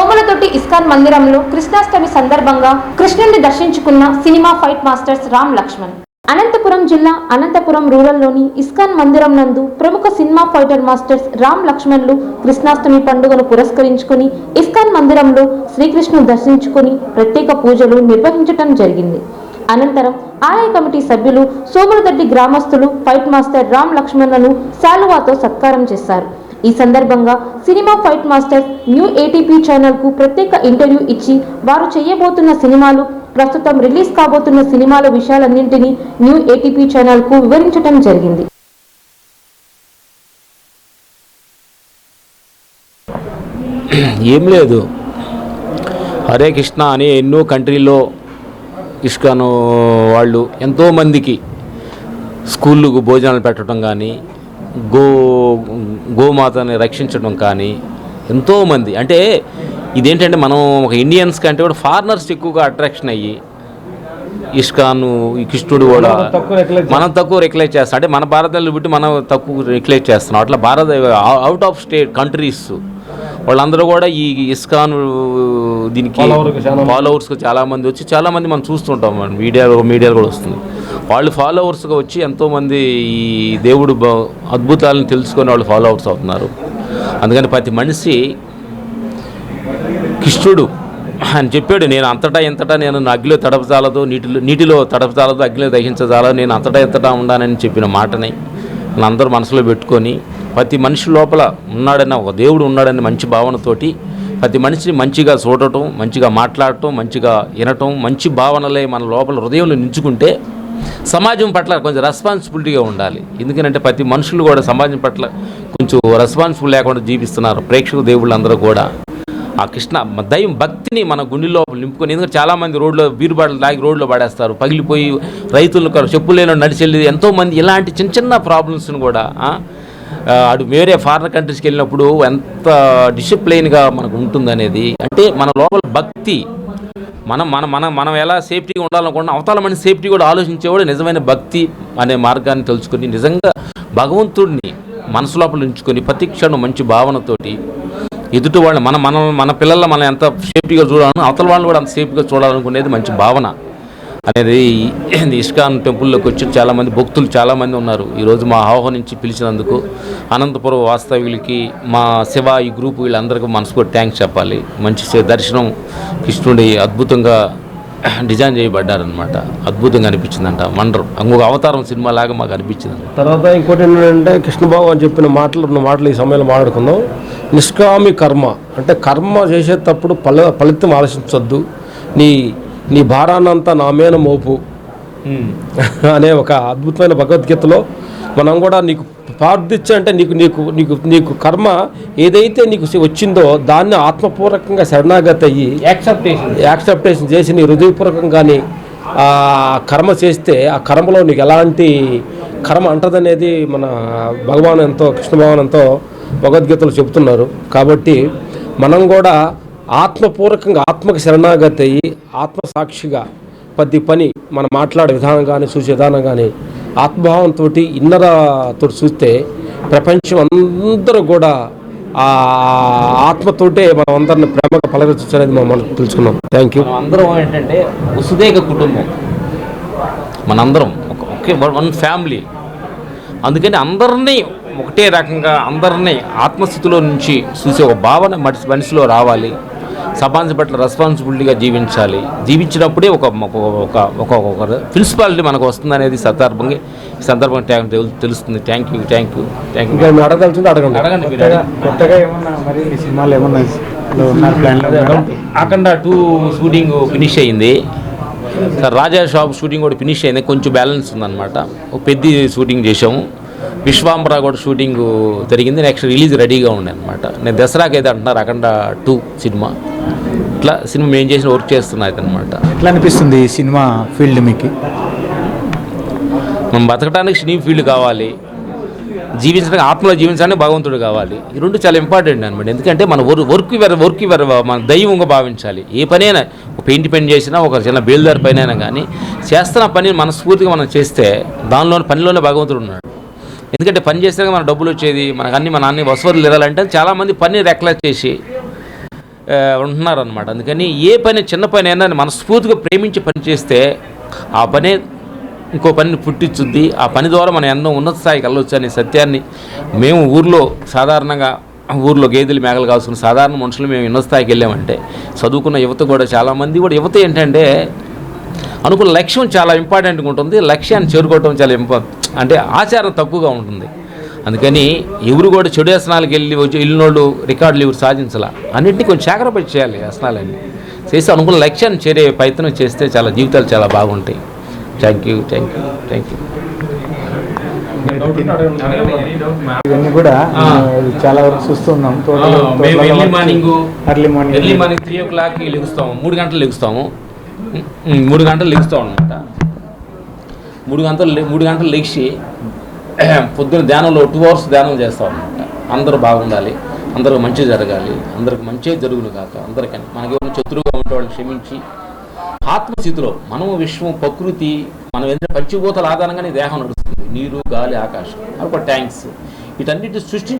సోములతోటి ISKCON మందిరంలో కృష్ణాష్టమి సందర్భంగా కృష్ణుని దర్శించుకున్న cinema fight masters Ram Lakshman. Anantapuram జిల్లా అనంతపురం రూరల్లోని ఇస్కాన్ మందిరం నందు ప్రముఖ సినిమా ఫైటర్ మాస్టర్స్ రామ్ లక్ష్మణ్లు కృష్ణాష్టమి పండుగను పురస్కరించుకుని ఇస్కాన్ మందిరంలో శ్రీకృష్ణుని దర్శించుకుని ప్రత్యేక పూజలు నిర్వహించటం జరిగింది. అనంతరం ఆలయ కమిటీ సభ్యులు సోములదడ్డి గ్రామస్తులు ఫైట్ మాస్టర్ రామ్ లక్ష్మణ్లను శాలువాతో సత్కారం చేశారు. ఈ సందర్భంగా cinema fight master new ATP ఛానల్కు ప్రత్యేక ఇంటర్వ్యూ ఇచ్చి వారు చేయబోతున్న సినిమాలు ప్రస్తుతం రిలీజ్ కాబోతున్న సినిమాల విషయాలన్నింటినీ న్యూ ఏటీపీ ఛానల్కు వివరించడం జరిగింది. ఏం లేదు. హరే కృష్ణ అని ఎన్నో కంట్రీలో ఇష్కాను వాళ్ళు ఎంతోమందికి స్కూళ్ళకు భోజనాలు పెట్టడం కానీ గో గోమాతని రక్షించడం కానీ ఎంతోమంది. అంటే ఇదేంటంటే మనం ఒక ఇండియన్స్ కంటే కూడా ఫారినర్స్ ఎక్కువగా అట్రాక్షన్ అయ్యి ఇష్కాను ఈ కృష్ణుడు కూడా మనం తక్కువ రెక్లైట్ చేస్తాం. అంటే మన భారతదేశంలో పెట్టి మనం తక్కువ రెక్లైట్ చేస్తున్నాం. అట్లా భారత అవుట్ ఆఫ్ స్టేట్ కంట్రీస్ వాళ్ళందరూ కూడా ఈ ఇస్కాన్ దీనికి ఫాలోవర్స్కి చాలా మంది. వచ్చి చాలా మంది మనం చూస్తుంటాం. మనం మీడియా మీడియాలో కూడా వస్తుంది. వాళ్ళు ఫాలోవర్స్గా వచ్చి ఎంతోమంది ఈ దేవుడు అద్భుతాలను తెలుసుకొని వాళ్ళు ఫాలోవర్స్ అవుతున్నారు. అందుకని ప్రతి మనిషి కృష్ణుడు అని చెప్పాడు. నేను అంతటా ఎంతటా నేను నా అగ్నిలో తడపచాలదు నీటిలో నీటిలో తడపచాలదు అగ్నిలో దహించజాలదు నేను అంతటా ఎంతటా ఉండానని చెప్పిన మాటని అందరూ మనసులో పెట్టుకొని ప్రతి మనిషి లోపల ఉన్నాడన్న ఒక దేవుడు ఉన్నాడని మంచి భావనతోటి ప్రతి మనిషిని మంచిగా చూడటం మంచిగా మాట్లాడటం మంచిగా వినటం మంచి భావనలే మన లోపల హృదయంలో నించుకుంటే సమాజం పట్ల కొంచెం రెస్పాన్సిబిలిటీగా ఉండాలి. ఎందుకంటే ప్రతి మనుషులు కూడా సమాజం పట్ల కొంచెం రెస్పాన్సిబుల్ లేకుండా జీవిస్తున్నారు. ప్రేక్షక దేవుళ్ళు అందరూ కూడా. ఆ కృష్ణ దైవం భక్తిని మన గుండెల్లో నింపుకొని ఎందుకంటే చాలామంది రోడ్లో బీరుబాటలు తాగి రోడ్లో పడేస్తారు. పగిలిపోయి రైతులు చెప్పులేని నడిచెళ్ళి ఎంతోమంది ఇలాంటి చిన్న చిన్న ప్రాబ్లమ్స్ని కూడా అటు వేరే ఫారిన్ కంట్రీస్కి వెళ్ళినప్పుడు ఎంత డిసిప్లైన్గా మనకు ఉంటుందనేది అంటే మన లోపల భక్తి మనం మన మన మనం ఎలా సేఫ్టీగా ఉండాలనుకున్నా అవతల మనిషి సేఫ్టీ కూడా ఆలోచించేవాడు నిజమైన భక్తి అనే మార్గాన్ని తెలుసుకొని నిజంగా భగవంతుడిని మనసు లోపల ఉంచుకొని ప్రతి క్షణం మంచి భావనతోటి ఎదుటి వాళ్ళు మన మన మన పిల్లల మనం ఎంత సేఫ్టీగా చూడాలని అవతల వాళ్ళు కూడా అంత సేఫ్గా చూడాలనుకునేది మంచి భావన. అనేది ఇష్కాన్ ఇస్కాన్ టెంపుల్లోకి వచ్చి చాలామంది భక్తులు చాలామంది ఉన్నారు. ఈరోజు మా ఆహ్వానించి పిలిచినందుకు అనంతపురం వాస్తవ్యులకి మా శివ ఈ గ్రూప్ వీళ్ళందరికీ మనసుకు థ్యాంక్స్ చెప్పాలి. మంచి దర్శనం కృష్ణుడి అద్భుతంగా డిజైన్ చేయబడ్డారనమాట అద్భుతంగా అనిపించిందంట. వండర్ ఇంకొక అవతారం సినిమా లాగా మాకు అనిపించింది తర్వాత ఇంకోటి ఏంటంటే కృష్ణబాబు అని చెప్పిన మాటలు రెండు మాటలు ఈ సమయంలో మాట్లాడుకుందాం. నిష్కామి కర్మ. అంటే కర్మ చేసేటప్పుడు ఫల ఫలితం ఆలోచించొద్దు. నీ నీ భారాన్నంతా నా మీద మోపు. అనే ఒక అద్భుతమైన భగవద్గీతలో మనం కూడా నీకు ప్రార్థించ అంటే నీకు నీకు నీకు నీకు కర్మ ఏదైతే నీకు వచ్చిందో దాన్ని ఆత్మపూర్వకంగా శరణాగతి అయ్యి యాక్సెప్టేషన్ యాక్సెప్టేషన్ చేసి నీ హృదయపూర్వకంగాని ఆ కర్మ చేస్తే ఆ కర్మలో నీకు ఎలాంటి కర్మ అంటదనేది మన భగవాన్ ఎంతో కృష్ణ భగవాన్ ఎంతో భగవద్గీతలు చెబుతున్నారు. కాబట్టి మనం కూడా ఆత్మపూర్వకంగా ఆత్మకు శరణాగతి అయ్యి ఆత్మసాక్షిగా ప్రతి పని మనం మాట్లాడే విధానం కానీ చూసే విధానం కానీ ఆత్మభావంతో ఇన్నరతో చూస్తే ప్రపంచం అందరూ కూడా ఆ ఆత్మతోటే మనం అందరిని ప్రేమగా పలకరించచ్చు అనేది మనం తెలుసుకున్నాం. థ్యాంక్ యూ అందరం ఏంటంటే వసుదేక కుటుంబం. మనందరం ఒకే వన్ ఫ్యామిలీ. అందుకని అందరినీ ఒకటే రకంగా అందరినీ ఆత్మస్థితిలో నుంచి చూసే ఒక భావన మనిషి మనిషిలో రావాలి. సమాజం పట్ల రెస్పాన్సిబిలిటీగా జీవించాలి. జీవించినప్పుడే ఒక ఒక ఒక ప్రిన్సిపాలిటీ మనకు వస్తుంది అనేది సందర్భంగా ఈ సందర్భంగా ట్యాంక్ తెలుస్తుంది. Thank you thank you thank you. అడగదలుచుంటే అడగండి. అడగండి. కొత్తగా ఏమన్నా మరి ఈ సినిమాలు ఏమన్నా అఖండ టూ షూటింగ్ ఫినిష్ అయింది. సార్ రాజా షాప్ షూటింగ్ కూడా ఫినిష్ అయింది. కొంచెం బ్యాలెన్స్ ఉందన్నమాట. ఒక పెద్ద షూటింగ్ చేసాము విశ్వాంబర కూడా షూటింగ్ జరిగింది. నెక్స్ట్ రిలీజ్ రెడీగా ఉండే అనమాట నేను దసరాకి అయితే అంటున్నారు అఖండ టూ సినిమా. ఇట్లా సినిమా మేము చేసిన వర్క్ చేస్తున్నాయి అనమాట ఎట్లా అనిపిస్తుంది ఈ సినిమా ఫీల్డ్ మీకు? మనం బతకడానికి సినీ ఫీల్డ్ కావాలి. జీవించడానికి ఆత్మలో జీవించడానికి భగవంతుడు కావాలి. ఈ రెండు చాలా ఇంపార్టెంట్ అనమాట ఎందుకంటే మన వర్క్ వర్క్ వేరే వర్క్ వేరే మన దైవంగా భావించాలి. ఏ పనైనా ఒక పెయింట్ పని చేసినా ఒక చిన్న బేల్దారి పని అయినా కానీ చేస్తున్న పని మనస్ఫూర్తిగా మనం చేస్తే దానిలోని పనిలోనే భగవంతుడు ఉన్నాడు. ఎందుకంటే పని చేస్తే మన డబ్బులు వచ్చేది మనకు అన్ని మన అన్ని వసతులు ఇవ్వాలంటే చాలామంది పని రెక్లెక్ట్ చేసి ఉంటున్నారనమాట అందుకని ఏ పని చిన్న పని అయినా మనస్ఫూర్తిగా ప్రేమించి పని చేస్తే ఆ పనే ఇంకో పనిని పుట్టించుద్ది. ఆ పని ద్వారా మనం ఎన్నో ఉన్నత స్థాయికి వెళ్ళొచ్చు అనే సత్యాన్ని మేము ఊర్లో సాధారణంగా ఊర్లో గేదెలు మేకలు కావాల్సిన సాధారణ మనుషులు మేము ఉన్నత స్థాయికి వెళ్ళామంటే చదువుకున్న యువత కూడా చాలామంది కూడా యువత ఏంటంటే అనుకున్న లక్ష్యం చాలా ఇంపార్టెంట్గా ఉంటుంది. లక్ష్యాన్ని చేరుకోవటం చాలా ఇంపార్ అంటే ఆచారం తక్కువగా ఉంటుంది. అందుకని ఎవరు కూడా చెడు వ్యసనాలకు వెళ్ళి వచ్చి వెళ్ళినోళ్ళు రికార్డులు ఎవరు సాధించాల. అన్నింటినీ కొంచెం జాగ్రత్త చేయాలి వ్యసనాలన్నీ చేసి అనుకున్న లక్ష్యాన్ని చేరే ప్రయత్నం చేస్తే చాలా జీవితాలు చాలా బాగుంటాయి. Thank you thank you thank you ఇవన్నీ కూడా చాలా వరకు చూస్తున్నాం. Early morning early morning early morning three ఓ క్లాక్కి లెగుస్తాము. మూడు గంటలు లెగుస్తాము. మూడు గంటలు లెగుస్తాం అనమాట మూడు గంటలు మూడు గంటలు లెగిసి పొద్దున్న ధ్యానంలో టూ అవర్స్ ధ్యానం చేస్తాం అనమాట అందరూ బాగుండాలి అందరూ మంచి జరగాలి అందరికి మంచి జరుగును కాక అందరికని మనకి ఎవరైనా శత్రువుగా ఉంటే క్షమించి. ఆత్మస్థితిలో మనము విశ్వం ప్రకృతి మనం పచ్చిపోతలు పంచభూతాల ఆధారంగానే దేహం నడుస్తుంది. నీరు గాలి ఆకాశం. అప్పుడు ట్యాంక్స్ వీటన్నిటి సృష్టి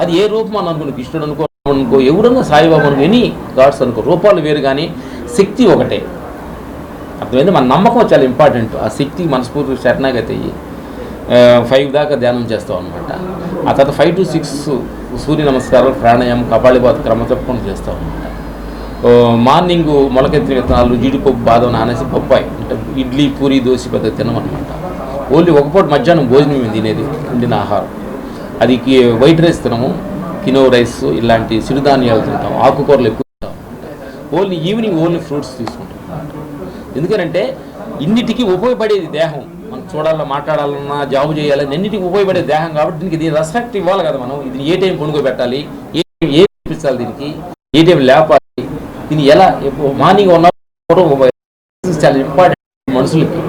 అది ఏ రూపం అని అనుకుని కృష్ణుడు అనుకో అనుకో ఎవరన్నా సాయిబాబు అనుకో ఎనీ గాడ్స్ అనుకో రూపాలు వేరు కానీ శక్తి ఒకటే. అర్థమైంది? మన నమ్మకం చాలా ఇంపార్టెంట్ ఆ శక్తి మనస్ఫూర్తి శరణాగతి అయ్యి ఫైవ్ దాకా ధ్యానం చేస్తాం అనమాట ఆ తర్వాత ఫైవ్ టు సిక్స్ సూర్య నమస్కారాలు ప్రాణాయామం కపాళిపాత క్రమ తప్పకుండా చేస్తాం అనమాట మార్నింగ్ మొలకెత్తిన విత్తనాలు జీడిపప్పు బాదం నానేసి బొప్పాయి అంటే ఇడ్లీ పూరి దోశ పెద్ద తినమనమాట ఓన్లీ ఒకపూట మధ్యాహ్నం భోజనం మేము తినేది వండిన ఆహారం. అది వైట్ రైస్ తినము కినో రైస్ ఇలాంటి సిరుధాన్యాలు తింటాం ఆకుకూరలు ఎక్కువ తింటాం ఓన్లీ ఈవినింగ్ ఓన్లీ ఫ్రూట్స్ తీసుకుంటాం ఎందుకంటే ఇన్నిటికీ ఉపయోగపడేది దేహం. మనం చూడాలన్నా మాట్లాడాలన్నా జాబ్ చేయాలని అన్నింటికి ఉపయోగపడే దేహం కాబట్టి దీనికి దీని రెస్పెక్ట్ ఇవ్వాలి కదా మనం. ఇది ఏ టైం కొనుగోబెట్టాలి ఏ టైం ఏ చూపించాలి దీనికి ఏ టైం లేపాలి దీన్ని ఎలా మార్నింగ్ ఉన్న చాలా ఇంపార్టెంట్ మనుషులకి.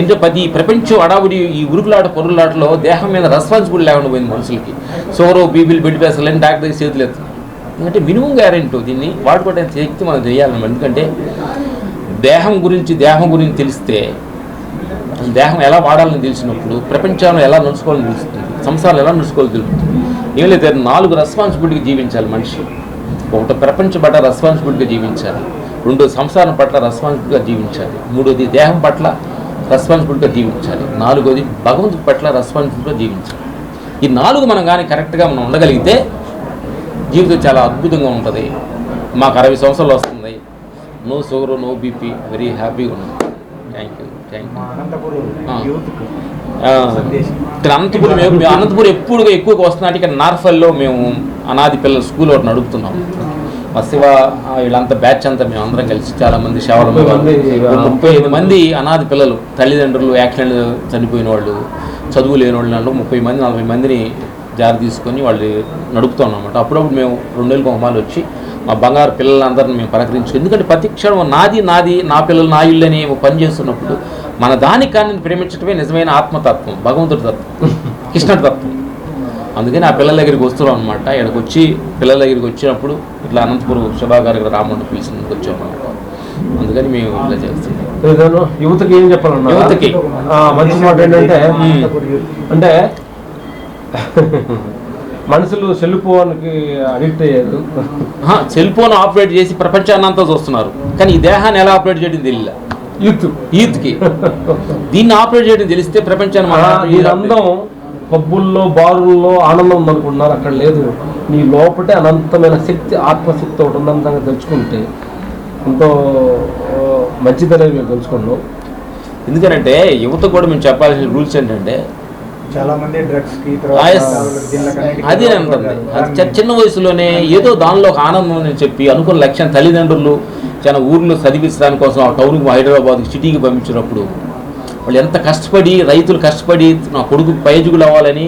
ఇంటే ప్రతి ప్రపంచం అడావుడి ఈ ఉరుకులాట పొరులాటలో దేహం మీద రెస్పాన్సిబుల్ లేకుండా పోయింది మనుషులకి. సోరో బీబీలు బెడ్ ప్రెషర్లు డాక్టర్ చేతులు ఎత్తున్నారు ఎందుకంటే మినిమం గ్యారెంటీ దీన్ని వాడుకోవడానికి శక్తి మనం చేయాలి ఎందుకంటే దేహం గురించి దేహం గురించి తెలిస్తే దేహం ఎలా వాడాలని తెలిసినప్పుడు ప్రపంచాన్ని ఎలా నడుచుకోవాలని తెలుస్తుంది సంసారం ఎలా నడుచుకోవాలని తెలుస్తుంది. ఏం లేదు నాలుగు రెస్పాన్సిబిలిటీ జీవించాలి మనిషి. ఒకటి ప్రపంచం పట్ల రెస్పాన్సిబిలిటీగా జీవించాలి. రెండు సంసారం పట్ల రెస్పాన్సిబిలిటీగా జీవించాలి. మూడోది దేహం పట్ల రెస్పాన్సిబిలిటీగా జీవించాలి. నాలుగోది భగవంతుడి పట్ల రెస్పాన్సిబిలిటీగా జీవించాలి. ఈ నాలుగు మనం కానీ కరెక్ట్గా మనం ఉండగలిగితే జీవితం చాలా అద్భుతంగా ఉంటుంది. మాకు అరవై సంవత్సరాలు వస్తుంది. No sugar no BP very హ్యాపీగా ఉన్నాం థ్యాంక్ యూ అనంతపురం అనంతపురం మేము- మేము అనంతపురం ఎప్పుడుగా ఎక్కువగా వస్తున్నట్టు ఇక్కడ నార్ఫల్లో మేము అనాది పిల్లల స్కూల్ ఒకటి నడుపుతున్నాం. మా శివ వీళ్ళంతా బ్యాచ్ అంతా మేము అందరం కలిసి చాలా మంది సేవలు ముప్పై ఐదు మంది అనాథ పిల్లలు తల్లిదండ్రులు యాక్సిడెంట్ చనిపోయిన వాళ్ళు చదువు లేని వాళ్ళు ముప్పై మంది నలభై మందిని జారి తీసుకొని వాళ్ళు నడుపుతాం అనమాట అప్పుడప్పుడు మేము రెండు ఒక మాలు వచ్చి మా బంగారు పిల్లలందరిని మేము పలకరించు. ఎందుకంటే ప్రతి క్షణం నాది నాది నా పిల్లలు నా ఇల్లు అని పని చేస్తున్నప్పుడు మన దానికి కానీ ప్రేమించడమే నిజమైన ఆత్మతత్వం భగవంతుడి తత్వం కృష్ణుడి తత్వం. అందుకని ఆ పిల్లల దగ్గరికి వస్తున్నాం అనమాట ఇక్కడికి వచ్చి పిల్లల దగ్గరికి వచ్చినప్పుడు ఇట్లా అనంతపురం శుభా గారి రాముడిని పిలిచినందుకు వచ్చాం అనమాట అందుకని మేము ఇట్లా చేస్తున్నాం. యువతకి ఏం చెప్పాలన్నా యువతకి. మంచి మాట ఏంటంటే అంటే మనుషులు సెల్ ఫోన్కి అడిక్ట్ అయ్యారు. సెల్ ఫోన్ ఆపరేట్ చేసి ప్రపంచాన్ని అంతా చూస్తున్నారు. కానీ ఈ దేహాన్ని ఎలా ఆపరేట్ చేయడం తెలియలే. యూత్ యూత్కి దీన్ని ఆపరేట్ చేయడం తెలిస్తే ప్రపంచాన్ని. అందం పబ్బుల్లో బారుల్లో ఆనందం ఉందనుకుంటున్నారు అక్కడ లేదు. నీ లోపటే అనంతమైన శక్తి ఆత్మశక్తి ఒకటి ఉన్నంతంగా తెలుసుకుంటే ఎంతో మంచిదనేది మేము తెలుసుకున్నాం ఎందుకంటే యువత కూడా మేము చెప్పాల్సిన రూల్స్ ఏంటంటే చాలా మంది డ్రగ్స్కి ఆ, yes. అదే అంటుంది. అది చి- చిన్న వయసులోనే ఏదో దానిలో ఒక ఆనందం అని చెప్పి అనుకున్న లక్ష్యం తల్లిదండ్రులు చాలా ఊర్లో చదివించడానికి కోసం ఆ టౌన్కి హైదరాబాద్ సిటీకి పంపించినప్పుడు వాళ్ళు ఎంత కష్టపడి రైతులు కష్టపడి నా కొడుకు పైజుగులు అవ్వాలని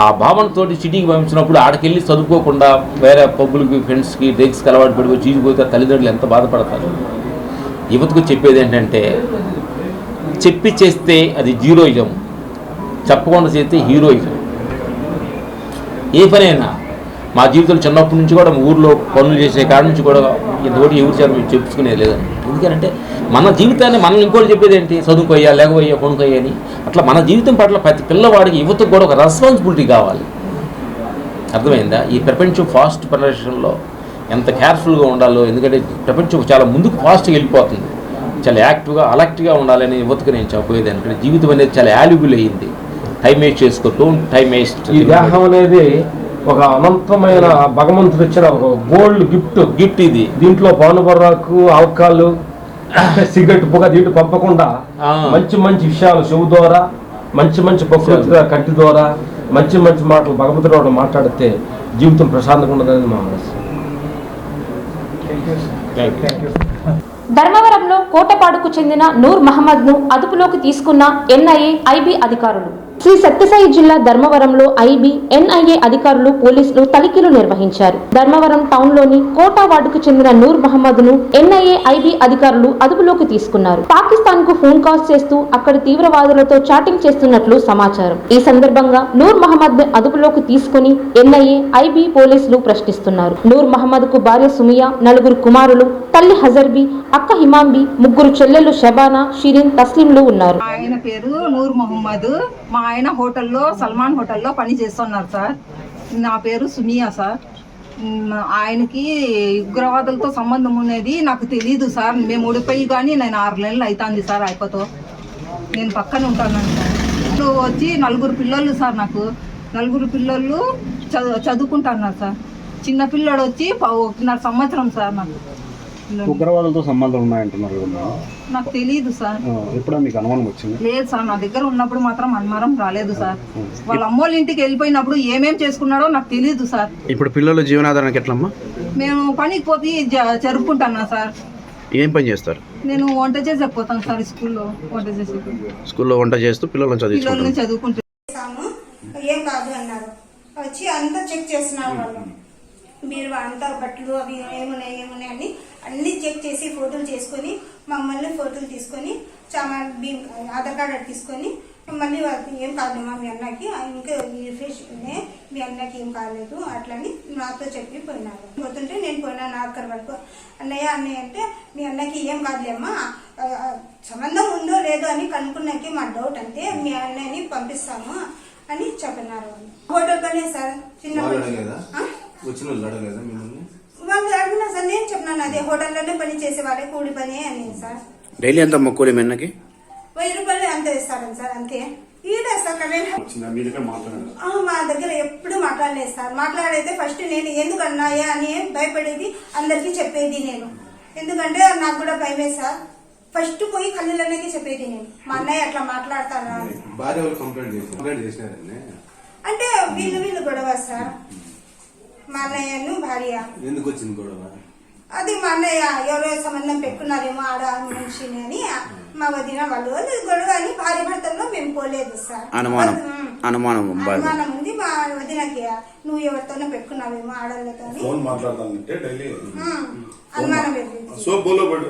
ఆ భావనతో సిటీకి పంపించినప్పుడు ఆడకెళ్ళి చదువుకోకుండా వేరే పబ్బులకి ఫ్రెండ్స్కి డ్రగ్స్కి అలవాటు పడిపోయి చీజిపోతే తల్లిదండ్రులు ఎంత బాధపడతారు? యువతకు చెప్పేది ఏంటంటే చెప్పి చేస్తే అది జీరోయిజం. చెప్పకుండా చేస్తే హీరోయిజం ఏ పనైనా మా జీవితంలో చిన్నప్పటి నుంచి కూడా ఊర్లో పనులు చేసే కాడ నుంచి కూడా ఇంతకోటి ఎవరి చేత మేము చెప్పుకునేది లేదని ఎందుకంటే మన జీవితాన్ని మనం ఇంకోటి చెప్పేది ఏంటి చదువుకోయ్యా లేకపోయ్యా కొనుక్కోయ్యా అని. అట్లా మన జీవితం పట్ల ప్రతి పిల్లవాడికి యువతకు కూడా ఒక రెస్పాన్సిబిలిటీ కావాలి. అర్థమైందా? ఈ ప్రపంచం ఫాస్ట్ జనరేషన్లో ఎంత కేర్ఫుల్గా ఉండాలో ఎందుకంటే ప్రపంచం చాలా ముందుకు ఫాస్ట్గా వెళ్ళిపోతుంది. చాలా యాక్టివ్గా అలర్ట్గా ఉండాలని యువతకు నేను చెప్పేది ఎందుకంటే జీవితం అనేది చాలా యాల్యుబుల్ అయ్యింది. టైం వేస్ట్ చేసుకో డోంట్ టైం వేస్ట్ ఈ దేహం అనేది ఒక అనంతమైన భగవంతుడు ఇచ్చిన ఒక గోల్డ్ గిఫ్ట్. గిఫ్ట్ ఇది. దీంట్లో పానుబర్రాకు ఆల్కహాల్ సిగరెట్ పొగ దీంట్లో పంపకుండా. మంచి మంచి విషయాలు చెవు ద్వారా మంచి మంచి ప్రకృతిగా కంటి ద్వారా మంచి మంచి మాటలు భగవంతుడు మాట్లాడితే జీవితం ప్రశాంతంగా ఉండదని మా మనసు ధర్మవరంలో కోటపాడుకు చెందిన నూర్ మహమ్మద్ను అదుపులోకి తీసుకున్న ఎన్ఐఏ ఐబీ అధికారులు. శ్రీ సత్యసాయి జిల్లా ధర్మవరంలో ఐబీ ఎన్ఐఏ అధికారులు పోలీసులు తనిఖీలు నిర్వహించారు. ధర్మవరం టౌన్లోని కోటా వార్డుకు చెందిన నూర్ మహమ్మద్ను ఎన్ఐఏ ఐబీ అధికారులు అదుపులోకి తీసుకున్నారు. పాకిస్తాన్కు ఫోన్ కాల్స్ చేస్తూ అక్కడి తీవ్రవాదులతో చాటింగ్ చేస్తున్నట్లు సమాచారం. ఈ సందర్భంగా నూర్ మహమ్మద్ను అదుపులోకి తీసుకుని ఎన్ఐఏ ఐబీ పోలీసులు ప్రశ్నిస్తున్నారు. నూర్ మహమ్మద్కు భార్య సుమియా నలుగురు కుమారులు తల్లి హజర్బీ అక్క హిమాంబి ముగ్గురు చెల్లెలు షబానా షిరిన్ తస్లింలు ఉన్నారు. ఆయన పేరు నూర్ మహమ్మద్. మా ఆయన హోటల్లో సల్మాన్ హోటల్లో పని చేస్తున్నారు సార్. నా పేరు సునియా సార్. ఆయనకి ఉగ్రవాదులతో సంబంధం ఉన్నది నాకు తెలియదు సార్. మేము ఊడిపోయి కానీ నేను ఆరు నెలలు అవుతుంది సార్ అయిపోతో. నేను పక్కన ఉంటాను సార్. ఇప్పుడు వచ్చి నలుగురు పిల్లలు సార్ నాకు. నలుగురు పిల్లలు చదువు చదువుకుంటున్నారు సార్. చిన్న పిల్లడు వచ్చి ఒకటిన్నర సంవత్సరం సార్ నాకు. ఉగ్రవాదులతో సంబంధాలు ఉన్నాయంటున్నారు నాకు తెలియదు సార్. ఎప్పుడా మీకు అనుమానం వచ్చింది? లేదు సార్ నా దగ్గర ఉన్నప్పుడు మాత్రం అనుమానం రాలేదు సార్. వాళ్ళ అమ్మోళ్ళ ఇంటికి వెళ్ళిపోయినప్పుడు ఏమేం చేసుకున్నాడో నాకు తెలియదు సార్. ఇప్పుడు పిల్లల జీవనాధారానికి ఎట్లమ్మా? మేము పనికి పోతే జ- జరుపుకుంటున్నా సార్. ఏం పని చేస్తారు? నేను వంట చేసేకపోతాను సార్ స్కూల్లో వంట చేసి స్కూల్లో వంట చేస్తూ పిల్లలను చదివించుకుంటారు. పిల్లల్ని చదువుకుంటూ. చేసాము ఏం కాదు అన్నారు. వచ్చి అంతా చెక్ చేస్తున్నారు వాళ్ళు. మీరు అంతా బట్టలు అవి ఏమున్నాయి ఏమున్నాయి అని అన్ని చెక్ చేసి ఫోటోలు చేసుకొని మమ్మల్ని ఫోటోలు తీసుకొని చాలా ఆధార్ కార్డు తీసుకొని మళ్ళీ ఏం కాదమ్మా మీ అన్నకి ఇంకా ఈ ఫ్రెష్ ఉన్నాయి మీ అన్నకి ఏం కాలేదు అట్లని నాతో చెప్పి పోయినారు. పోతుంటే నేను పోయినాను ఆఖరి వరకు. అన్నయ్య అన్నయ్య అంటే మీ అన్నకి ఏం కాదులేమ్మా సంబంధం ఉందో లేదో అని కనుక్కున్నాకి మా డౌట్ అంటే మీ అన్నయ్యని పంపిస్తాము అని చెప్పినారు. వాళ్ళు హోటల్లోనే సార్ చిన్న వచ్చిన వాళ్ళు అడగలేదా మిమ్మల్ని? వాళ్ళు అడిగినా సార్ నేను చెప్పినాను అదే హోటల్లోనే పని చేసేవాడే కూలి పని అని సార్. డైలీ ఎంత మొక్కూలి మెన్నకి? వెయ్యి రూపాయలు అంత ఇస్తారని సార్ అంతే. ఈడే సార్ వచ్చిందా? మీ దగ్గర మాట్లాడారు ఆ, మా దగ్గర ఎప్పుడు మాట్లాడలేదు సార్. మాట్లాడైతే ఫస్ట్ నేను ఎందుకు అన్నాయా అని భయపడేది అందరికీ చెప్పేది నేను. ఎందుకంటే నాకు కూడా భయమే సార్. ఫస్ట్ పోయి కళ్ళలోనే చెప్పేది నేను. మా అన్నయ్య అట్లా మాట్లాడతారా చేసి అంటే వీళ్ళు వీళ్ళు గొడవ సార్. మా అన్నయ్యను భార్య. ఎందుకు వచ్చింది గొడవ? అది మా అన్నయ్య ఎవరో సంబంధం పెట్టుకున్నారేమో ఆడ మనిషిని అని మా వదిన వాళ్ళు. వాళ్ళు గొడవ అని భార్య భర్తల్లో మేము పోలేదు సార్. అనుమానం. అనుమానం అనుమానం ఉంది. మా వదినకి నువ్వు ఎవరితోనో పెట్టుకున్నావేమో ఆడవాళ్ళతో ఫోన్ మాట్లాడతానంటే డైలీ అనుమానం వెళ్ళింది సో బోలో